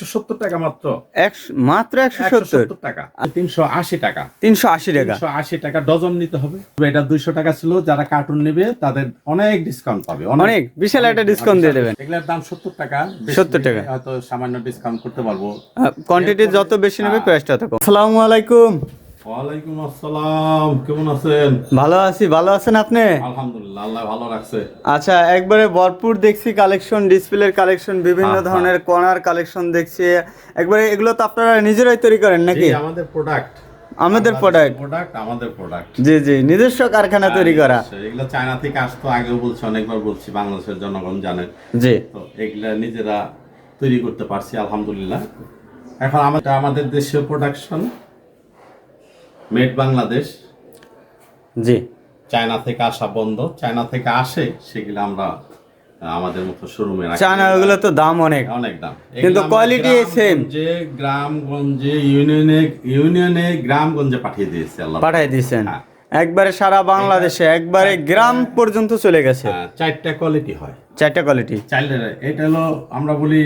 একশো সত্তর টাকা মাত্র। মাত্র একশো সত্তর? টাকা। তিনশো আশি টাকা। তিনশো আশি টাকা? তিনশো আশি টাকা ডজন নিতে হবে। এটা দুইশো টাকা ছিল যারা কার্টুন নেবে তাদের অনেক ডিসকাউন্ট পাবে। অনেক বিশাল একটা ডিসকাউন্ট দিয়ে দেবেন। এগুলোর দাম সত্তর টাকা। সত্তর টাকা। হয়তো সামান্য ডিসকাউন্ট করতে পারব। কোয়ান্টিটি যত বেশি নেবে প্রাইসটা তত কম। আসসালামু আলাইকুম। ওয়ালাইকুম আসসালাম কেমন আছেন? ভালো আছি ভালো আছেন আপনি? আলহামদুলিল্লাহ আল্লাহ ভালো রাখছে। আচ্ছা একবারে ভরপুর দেখছি কালেকশন ডিসপ্লের কালেকশন বিভিন্ন হ্যাঁ, ধরনের কর্নার কালেকশন দেখছি। একবারে এগুলো তো আপনারা নিজেরাই তৈরি করেন নাকি? আমাদের প্রোডাক্ট আমাদের প্রোডাক্ট প্রোডাক্ট আমাদের প্রোডাক্ট জি জি নিজস্ব কারখানা তৈরি করা। এগুলো চায়না থেকে আসতো আগেও বলছি অনেকবার বলছি বাংলাদেশের জনগণ জানেন জি। তো এগুলা নিজেরা তৈরি করতে পারছি আলহামদুলিল্লাহ। এখন আমাদের আমাদের দেশীয় প্রোডাকশন মেড বাংলাদেশ জি। চায়না থেকে আসা বন্ধ। চায়না থেকে আসে সেগুলো আমরা আমাদের মতো শোরুমে রাখি। চায়না ওগুলো তো দাম অনেক। অনেক দাম। কিন্তু কোয়ালিটি সেম যে গ্রামগঞ্জে ইউনিয়নে ইউনিয়নে গ্রামগঞ্জে পাঠিয়ে দিয়েছে আল্লাহ পাঠাই দিয়েছেন। হ্যাঁ। একবারে সারা বাংলাদেশে একবারে গ্রাম পর্যন্ত চলে গেছে। হ্যাঁ, চারটা কোয়ালিটি হয়। চারটা কোয়ালিটি চাইলে এটা হলো আমরা বলি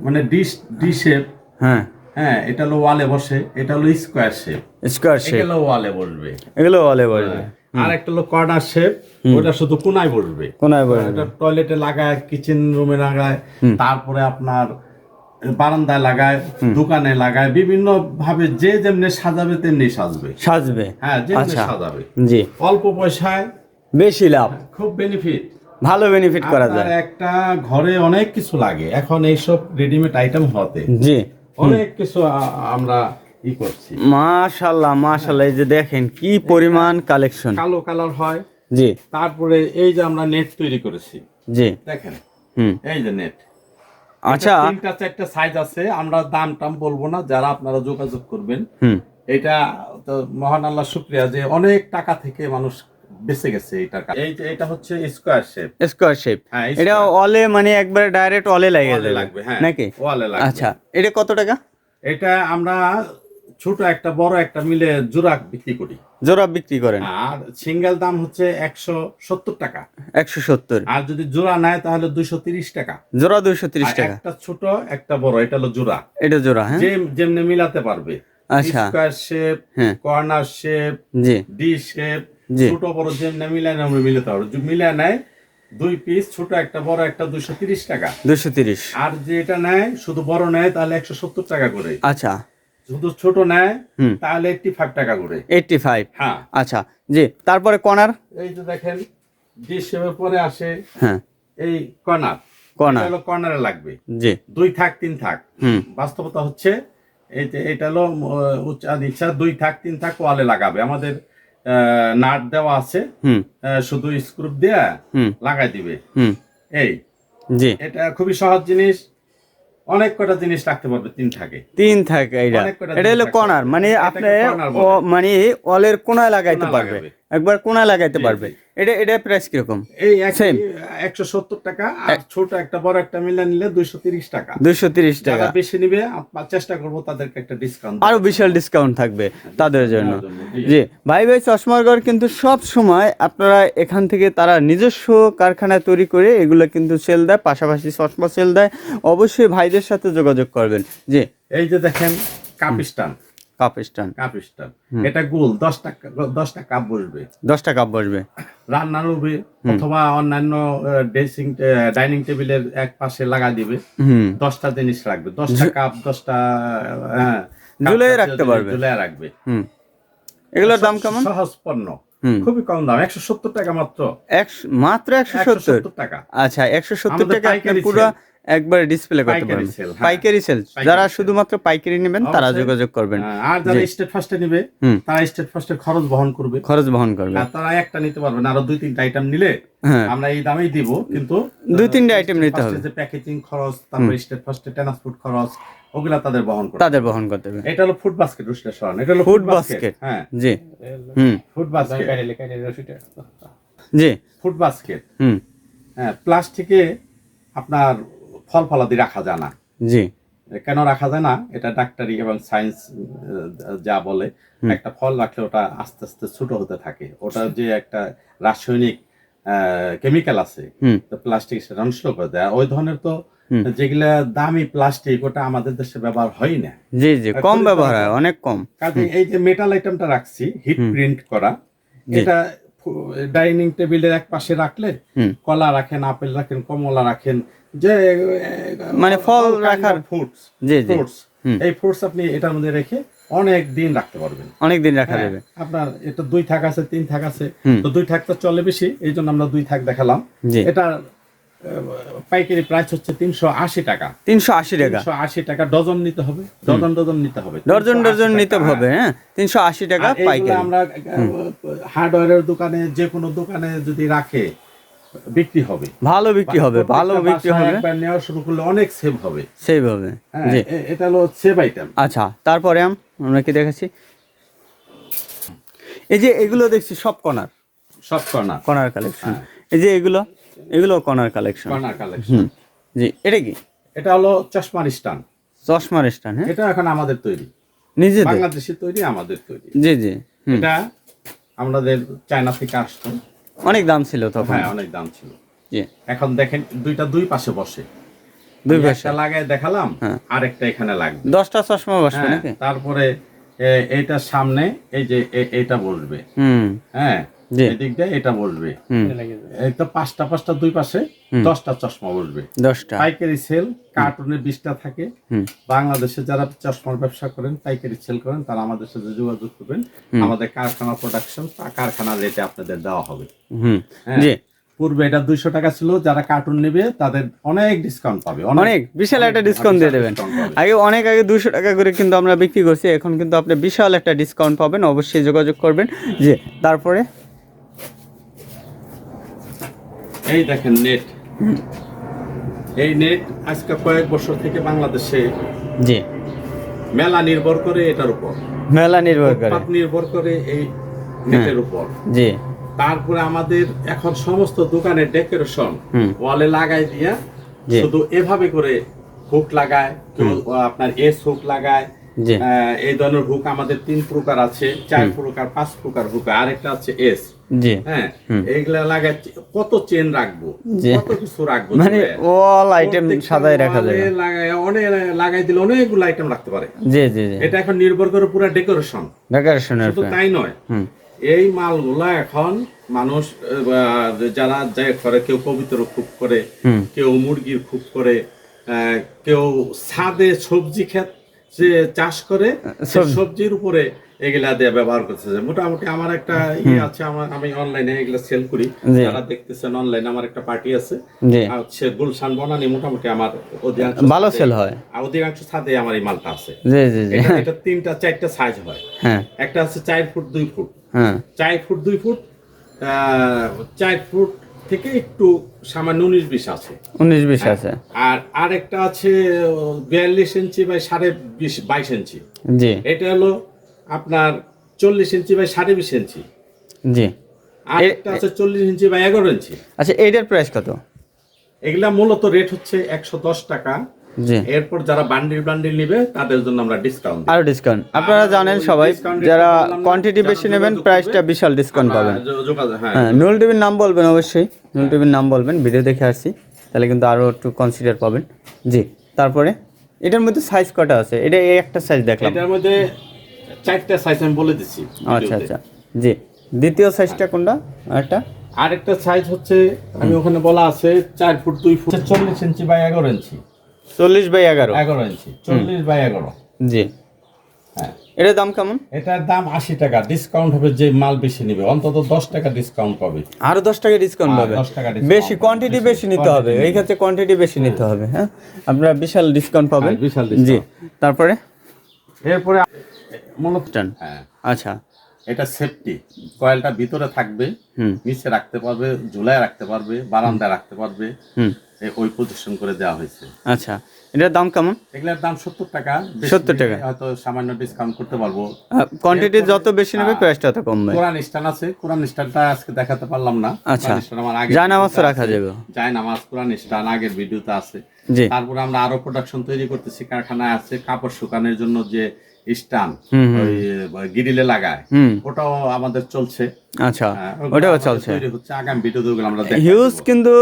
মানে ডিশ ডি শেপ হ্যাঁ। হ্যাঁ এটা হলো ওয়ালে বসে এটা হলো স্কোয়ার শেপ স্কোয়ার শেপ এটা হলো ওয়ালে বসবে। এগুলো বলে বলবে আর একটা হলো কর্নার শেপ ওটা শুধু কোনায় বসবে। কোনায় এটা টয়লেটে লাগায় কিচেন রুমে লাগায় তারপরে আপনার বারান্দায় লাগায় দোকানে লাগায় বিভিন্ন ভাবে যে যেমনি সাজাবে তেমনি সাজবে। সাজবে। হ্যাঁ যেমনি আচ্ছা। সাজাবে। জি। অল্প পয়সায় বেশি লাভ। খুব বেনিফিট ভালো বেনিফিট করা যায়। একটা ঘরে অনেক কিছু লাগে। এখন এইসব রেডিমেড আইটেম হতে। জি। অনেক কিছু আমরা ই করছি। এই যে দেখেন কি পরিমাণ কালেকশন কালো কালার হয়। জি। তারপরে এই যে আমরা নেট তৈরি করেছি। জি। দেখেন? হুম। এই যে নেট আচ্ছা। তিনটা চারটা সাইজ আছে আমরা দাম টাম বলব না যারা আপনারা যোগাযোগ করবেন। হুম। এটা তো মহান আল্লাহ শুক্রিয়া যে অনেক টাকা থেকে মানুষ বেঁচে গেছে এই টাকা এই এটা হচ্ছে স্কোয়ার শেপ স্কোয়ার শেপ হ্যাঁ এটা অলে মানে একবারে ডাইরেক্ট অলে লাগে লাগবে হ্যাঁ নাকি? অলে লাগবে। আচ্ছা এটা কত টাকা? এটা আমরা ছোট একটা বড় একটা মিলে জোড়া বিক্রি করি। জোড়া বিক্রি করেন? আর সিঙ্গেল দাম হচ্ছে একশো সত্তর টাকা। একশো সত্তর। আর যদি জোড়া নেয় তাহলে দুইশো তিরিশ টাকা। জোড়া দুইশো তিরিশ টাকা। একটা ছোট একটা বড় এটা হলো জোড়া। এটা জোড়া হ্যাঁ? যে যেমনি মিলাতে পারবে। আচ্ছা। স্কোয়ার শেপ হ্যাঁ। কর্নার শেপ জি। ডি শেপ ছোট বড় যেমনি মিলাই না আমরা মিলাতে পারব। যদি নেয় দুই পিস ছোট একটা বড় একটা দুইশো তিরিশ টাকা। দুইশো তিরিশ। আর যে এটা নেয় শুধু বড় নেয় তাহলে একশো সত্তর টাকা করে। আচ্ছা। শুধু ছোট নেয় তাহলে এইটটি ফাইভ টাকা করে। এইটটি ফাইভ হ্যাঁ। আচ্ছা জি তারপরে কর্নার এই যে দেখেন ডি শেপের পরে আসে হ্যাঁ। এই কর্নার কর্নার হলো কর্নারে লাগবে। জি। দুই থাক তিন থাক। হুম। বাস্তবতা হচ্ছে এই যে এটা হলো নিচা দুই থাক তিন থাক ওয়ালে লাগাবে। আমাদের নাট দেওয়া আছে। হুম। শুধু স্ক্রুপ দিয়ে লাগাই দিবে। হুম। এই। জি। এটা খুবই সহজ জিনিস। অনেক কটা জিনিস রাখতে পারবে তিন থাকে। তিন থাকে এটা এটা হলো কর্নার মানে আপনি মানে অলের কোনায় লাগাইতে পারবে। একবার কোনা লাগাইতে পারবে। এটা এটা প্রাইস কীরকম? এই Same. একশো সত্তর টাকা আর ছোট একটা বড় একটা মিলে নিলে দুইশো তিরিশ টাকা। দুইশো তিরিশ টাকা। বেশি নিবে চেষ্টা করব তাদেরকে একটা ডিসকাউন্ট আরও বিশাল ডিসকাউন্ট থাকবে তাদের জন্য। জি। ভাই ভাই চশমার ঘর কিন্তু সব সময় আপনারা এখান থেকে তারা নিজস্ব কারখানায় তৈরি করে এগুলো কিন্তু সেল দেয় পাশাপাশি চশমা সেল দেয়। অবশ্যই ভাইদের সাথে যোগাযোগ করবেন। জি। এই যে দেখেন cup stand cup stand. Cup stand এটা গোল দশটা দশটা কাপ বসবে। দশটা কাপ বসবে। রান্নার রুমে অথবা অন্যান্য ড্রেসিং ডাইনিং টেবিলের এক পাশে লাগা দিবে। দশটা জিনিস রাখবে। দশটা কাপ দশটা হ্যাঁ কাপ রাখতে পারবে। ঝুলিয়ে রাখবে। এগুলোর দাম কেমন? সহজ পণ্য। খুবই কম দাম একশো সত্তর টাকা মাত্র। একশো মাত্র একশো সত্তর? টাকা। আচ্ছা একশো সত্তর টাকা পুরো। একবার ডিসপ্লে করতে পাইকারি পারবেন। হ্যাঁ। পাইকারি সেল যারা শুধুমাত্র পাইকারি নেবেন তারা যোগাযোগ করবেন। হ্যাঁ, আর যারা স্টেট ফার্স্টে নিবে। তারা স্টেট ফার্স্টের খরচ বহন করবে। খরচ বহন করবে। আর তারা একটা নিতে পারবে না আরও দুই তিনটা আইটেম নিলে হ্যাঁ। আমরা এই দামেই দিব কিন্তু দুই তিনটা item নিতে হবে। যে প্যাকেজিং খরচ তারপর স্টেট ফার্স্টে ট্রান্সপোর্ট খরচ ওগুলা তাদের বহন করবে তাদের বহন করতে হবে। এটা হলো ফুড বাস্কেট বিশ্লেষণ এটা হলো ফুড বাস্কেট হ্যাঁ। জি। হুম। ফুড বাস্কেট জি। ফুড বাস্কেট হুম। হ্যাঁ প্লাস্টিকে আপনার ফল ফলাদি রাখা যায় না। জি। কেন রাখা যায় না? এটা ডাক্তারি এবং সায়েন্স যা বলে একটা ফল রাখলে ওটা আস্তে আস্তে ছোট হতে থাকে। ওটা যে একটা রাসায়নিক কেমিক্যাল আছে প্লাস্টিক সেটা নষ্ট করে দেয়। ওই ধরনের তো যেগুলা দামি প্লাস্টিক ওটা আমাদের দেশে ব্যবহার হয় না। জি জি কম ব্যবহার হয় অনেক কম। কাজে এই যে মেটাল আইটেমটা রাখছি হিট প্রিন্ট করা। এটা ডাইনিং টেবিলের এক পাশে রাখলে কলা রাখেন আপেল রাখেন কমলা রাখেন যে মানে ফল রাখার- ফ্রুটস জি জি। ফ্রুটস এই ফ্রুটস আপনি এটার মধ্যে রেখে অনেক দিন রাখতে পারবেন। অনেক দিন রাখা হ্যাঁ, যাবে। আপনার এটা দুই থাক আছে তিন থাক আছে তো দুই থাক তো চলে বেশি এই জন্য আমরা দুই থাক দেখালাম। এটা পাইকারি প্রাইস হচ্ছে তিনশো আশি টাকা। তিনশো আশি টাকা। আশি টাকা ডজন নিতে হবে ডজন ডজন নিতে হবে। ডজন ডজন নিতে। হবে হ্যাঁ তিনশো আশি টাকা পাইকারি। আমরা হার্ডওয়্যারের দোকানে যে কোনো দোকানে যদি রাখে বিক্রি হবে। ভালো বিক্রি হবে ভালো বিক্রি হবে একবার নেওয়া শুরু করলে অনেক সেভ হবে। সেইভাবে হ্যাঁ, জি। এটা হলো সেভ আইটেম আচ্ছা তারপরে আমরা কি দেখাচ্ছি? এই যে এগুলো দেখছি সব কর্নার সব কর্নার কর্নার কালেকশন। এই যে এগুলো এগুলো কর্নার কালেকশন কর্নার কালেকশন জি এটা কি? এটা হলো চশমার স্টান চশমার স্ট্যান্ড হ্যাঁ? এটা এখন আমাদের তৈরি। নিজেদের? বাংলাদেশে তৈরি আমাদের তৈরি। জি জি এটা আমাদের চায়না থেকে আসতো অনেক দাম ছিল তখন। হ্যাঁ অনেক দাম ছিল। এখন দেখেন দুইটা দুই পাশে বসে। দুই পাশে। লাগায় দেখালাম হ্যাঁ। আরেকটা এখানে লাগবে। দশটা চশমা বসবে হ্যাঁ, নাকি? তারপরে এটা এইটার সামনে এই যে এইটা এটা বসবে হ্যাঁ জি। এদিক দিয়ে এটা বসবে। তো পাঁচটা পাঁচটা দুই পাশে দশটা চশমা বসবে। দশটা। পাইকারি সেল কার্টুনে বিশটা থাকে। বাংলাদেশে যারা চশমার ব্যবসা করেন পাইকারি সেল করেন তারা আমাদের সাথে যোগাযোগ করবেন। আমাদের কারখানা প্রোডাকশন কারখানার রেটে আপনাদের দেওয়া হবে। হ্যাঁ। পূর্বে এটা দুইশো টাকা ছিল যারা কার্টুন নেবে তাদের অনেক ডিসকাউন্ট পাবে। অনেক বিশাল একটা ডিসকাউন্ট দিয়ে দেবেন। আগে অনেক আগে দুশো টাকা করে কিন্তু আমরা বিক্রি করছি এখন কিন্তু আপনি বিশাল একটা ডিসকাউন্ট পাবেন অবশ্যই যোগাযোগ করবেন। যে তারপরে? এই দেখেন নেট এই নেট আজকে কয়েক বছর থেকে বাংলাদেশে জি। মেলা নির্ভর করে এটার উপর। মেলা নির্ভর করে। নির্ভর করে এই নেটের উপর। জি। তারপরে আমাদের এখন সমস্ত দোকানে ডেকোরেশন। ওয়ালে লাগাই দিয়া শুধু এভাবে করে হুক লাগায় আপনার এস হুক লাগায় এই ধরনের হুক আমাদের তিন প্রকার আছে চার প্রকার পাঁচ প্রকার হুক আরেকটা আছে এস হ্যাঁ এইগুলা লাগাই কত চেন রাখব? কত কিছু রাখব মানে অল আইটেম প্রত্যেকটা রাখা যাবে লাগায় অনেক লাগাই দিলে অনেকগুলো আইটেম রাখতে পারে। জি জি জি। এটা এখন নির্ভর করে পুরো ডেকোরেশন ডেকোরেশনের শুধু তাই নয় এই মালগুলা এখন মানুষ যারা যে করে কেউ পবিত্র খুব করে কেউ মুরগির খুব করে আহ, কেউ ছাদে সবজি ক্ষেত যে চাষ করে সবজির উপরে এগুলা দিয়ে ব্যবহার করতেছে মোটামুটি আমার একটা ইয়ে আছে আমার আমি অনলাইনে এগুলা সেল করি। যারা দেখতেছেন অনলাইনে আমার একটা পার্টি আছে। হচ্ছে গুলশান বনানি মোটামুটি আমার অধিকাংশ ভালো সেল হয়। অধিকাংশ ছাদে আমার এই মালটা আছে। জি জি জি। এটা তিনটা চারটা সাইজ হয়। হ্যাঁ। একটা আছে চার ফুট দুই ফুট। হ্যাঁ। চার ফুট দুই ফুট চার ফুট থেকে একটু সামান্য উনিশ বিশ আছে। উনিশ বিশ আছে। আর আরেকটা আছে বিয়াল্লিশ ইঞ্চি বাই সাড়ে বিশ বাইশ ইঞ্চি। জি। এটা হলো আপনার চল্লিশ ইঞ্চি বাই সাড়ে বিশ ইঞ্চি। জি। আরেকটা আছে চল্লিশ ইঞ্চি বাই এগারো ইঞ্চি। আচ্ছা এইটার প্রাইস কত? এগুলা মূলত রেট হচ্ছে একশো দশ টাকা। এরপর যারা বান্ডিল বান্ডিল নিবে তাদের জন্য আমরা ডিসকাউন্ট আরও ডিসকাউন্ট আপনারা জানেন সবাই যারা কোয়ান্টিটি বেশি নেবেন প্রাইসটা বিশাল ডিসকাউন্ট পাবেন। হ্যাঁ হ্যাঁ নুল টিভির নাম বলবেন অবশ্যই। নুল টিভির নাম বলবেন ভিডিও দেখে আসছি। তাহলে কিন্তু আরও একটু কনসিডার পাবেন। জি তারপরে? এটার মধ্যে সাইজ কটা আছে? এটা এই একটা সাইজ দেখলাম। এটার মধ্যে চারটা সাইজ আমি বলে দিচ্ছি আচ্ছা আচ্ছা। জি। দ্বিতীয় সাইজটা কোনটা? আরেকটা? আরেকটা সাইজ হচ্ছে আমি ওখানে বলা আছে চার ফুট দুই ফুট। চল্লিশ ইঞ্চি বাই এগারো ইঞ্চি। চল্লিশ বাই এগারো? এগারো ইঞ্চি চল্লিশ বাই এগারো। জি। হ্যাঁ। এটার দাম কেমন? এটার দাম আশি টাকা। ডিসকাউন্ট হবে যে মাল বেশি নেবে। অন্তত দশ টাকা ডিসকাউন্ট পাবে। আরও দশ টাকা ডিসকাউন্ট আর পাবে। 10 টাকা বেশি কোয়ান্টিটি বেশি নিতে হবে। এই ক্ষেত্রে কোয়ান্টিটি বেশি নিতে হবে হ্যাঁ? আপনারা বিশাল ডিসকাউন্ট পাবেন। হ্যাঁ, বিশাল জি। তারপরে? এরপরে মূলত হ্যাঁ। আচ্ছা। এটা সেফটি কয়েলটা ভিতরে থাকবে নিচে রাখতে পারবে ঝুলায় রাখতে পারবে বারান্দায় রাখতে পারবে। ওই পজিশন করে দেওয়া হয়েছে। আচ্ছা। এটার দাম কেমন? এগুলোর দাম সত্তর টাকা। 70 টাকা। হয়তো সামান্য ডিসকাউন্ট করতে পারব। কোয়ান্টিটি যত বেশি নেবে হ্যাঁ। প্রাইসটা তত কমবে। কোরআন স্টান আছে। কোরআন স্টানটা আজকে দেখাতে পারলাম না। আচ্ছা। আমার জায়নামাজ রাখা যাবে। যায় নামাজ কোরআন স্টান আগের ভিডিওতে আছে। তারপরে আমরা আরও প্রোডাকশন তৈরি করতেছি। কারখানায় আছে কাপড় শুকানোর জন্য যে স্টান। ওই গিরিলে লাগায়। ওটাও আমাদের চলছে। আচ্ছা হ্যাঁ, ওটাও চলছে। হচ্ছে। আগামী ভিডিওতে ওগুলো আমরা হিউজ কিন্তু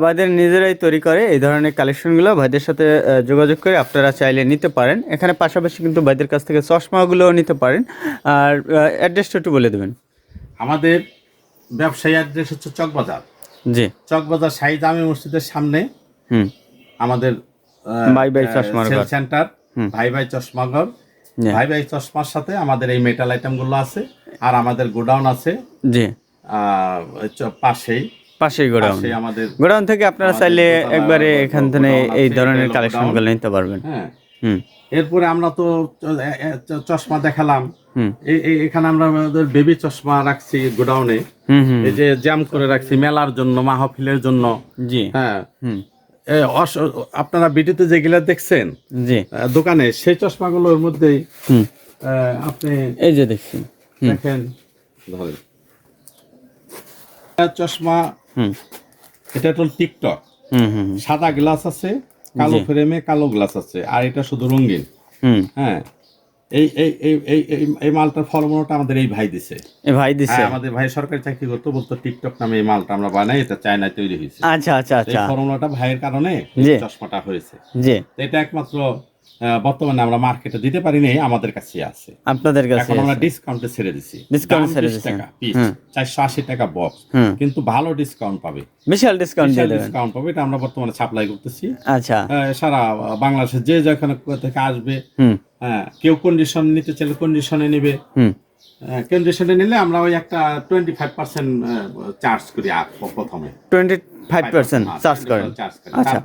ভাইদের নিজেরাই তৈরি করে এই ধরনের কালেকশনগুলো ভাইদের সাথে যোগাযোগ করে আপনারা চাইলে নিতে পারেন। এখানে পাশাপাশি কিন্তু ভাইদের কাছ থেকে চশমাগুলোও নিতে পারেন। আর অ্যাড্রেসটা একটু বলে দেবেন। আমাদের ব্যবসায়ী অ্যাড্রেস হচ্ছে চকবাজার। জি। চকবাজার শাহী জামে মসজিদের সামনে হুম। আমাদের ভাই ভাই ঘর। সেন্টার ভাই ভাই চশমাঘর। ভাই ভাই চশমার সাথে আমাদের এই মেটাল আইটেমগুলো আছে আর আমাদের গোডাউন আছে। জি। পাশেই। পাশেই গোডাউন আমাদের গোডাউন থেকে আপনারা চাইলে একবারে এখান থেকে এই ধরনের কালেকশনগুলো নিতে পারবেন। হ্যাঁ। হুম। এরপরে আমরা তো চশমা দেখালাম। হুম। এই এই- এখানে আমরা আমাদের বেবি চশমা রাখছি গোডাউনে এই যে জ্যাম করে রাখছি মেলার জন্য মাহফিলের জন্য। জি। হ্যাঁ। আপনারা ভিডিওতে যেগুলা দেখছেন জি। আহ, দোকানে সেই চশমাগুলোর মধ্যেই আপনি এই যে দেখছেন দেখেন। ধরেন। চশমা হুম। এটা তো টিকটক। হুম হুম সাদা গ্লাস আছে কালো ফ্রেমে কালো গ্লাস আছে আর এটা শুধু রঙিন। হুম। হ্যাঁ এই এই এই এই এই- মালটার ফলমনোটা আমাদের এই ভাই দিছে। এই ভাই দিছে? হ্যাঁ আমাদের ভাই সরকারি চাকরি করতো বলতো টিকটক নামে এই মালটা আমরা বানাই এটা চায়নায় তৈরি হয়েছে। আচ্ছা আচ্ছা আচ্ছা। ফর্মুলাটা ভাইয়ের কারণে চশমাটা হয়েছে। জি। এটা একমাত্র বর্তমানে আমরা মার্কেটে দিতে পারি পারিনি আমাদের কাছে আছে। আপনাদের কাছে এখন আমরা ডিসকাউন্টে ছেড়ে দিছি। দাম ছেড়ে 20 দিছেন। টাকা পিস হুম। চারশো আশি টাকা বক্স কিন্তু ভালো ডিসকাউন্ট পাবে। বিশাল ডিসকাউন্ট দিয়ে ডিসকাউন্ট পাবে এটা আমরা বর্তমানে সাপ্লাই করতেছি। আচ্ছা। সারা বাংলাদেশে যে যেখানে থেকে আসবে হ্যাঁ কেউ কন্ডিশন নিতে চাইলে কন্ডিশনে নেবে। কন্ডিশনে নিলে আমরা ওই একটা টোয়েন্টি ফাইভ পার্সেন্ট চার্জ করি প্রথমে। টোয়েন্টি ফাইভ পার্সেন্ট হ্যাঁ, চার্জ করেন। 25% চার্জ করি আচ্ছা।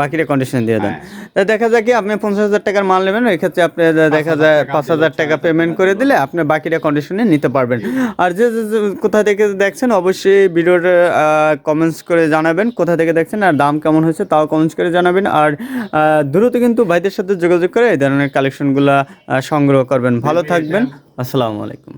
বাকিটা কন্ডিশন দিয়ে দেন। হ্যাঁ। তা দেখা যায় কি আপনি পঞ্চাশ হাজার টাকার মাল নেবেন ওই ক্ষেত্রে আপনি দেখা যায় পাঁচ হাজার টাকা পেমেন্ট করে দিলে আপনি বাকিটা কন্ডিশনে নিতে পারবেন। আর যে কোথা থেকে দেখছেন অবশ্যই ভিডিওটা কমেন্টস করে জানাবেন কোথা থেকে দেখছেন আর দাম কেমন হয়েছে তাও কমেন্টস করে জানাবেন। আর দ্রুত কিন্তু ভাইদের সাথে যোগাযোগ করে এই ধরনের কালেকশনগুলো সংগ্রহ করবেন। ভালো থাকবেন। আসসালামু আলাইকুম।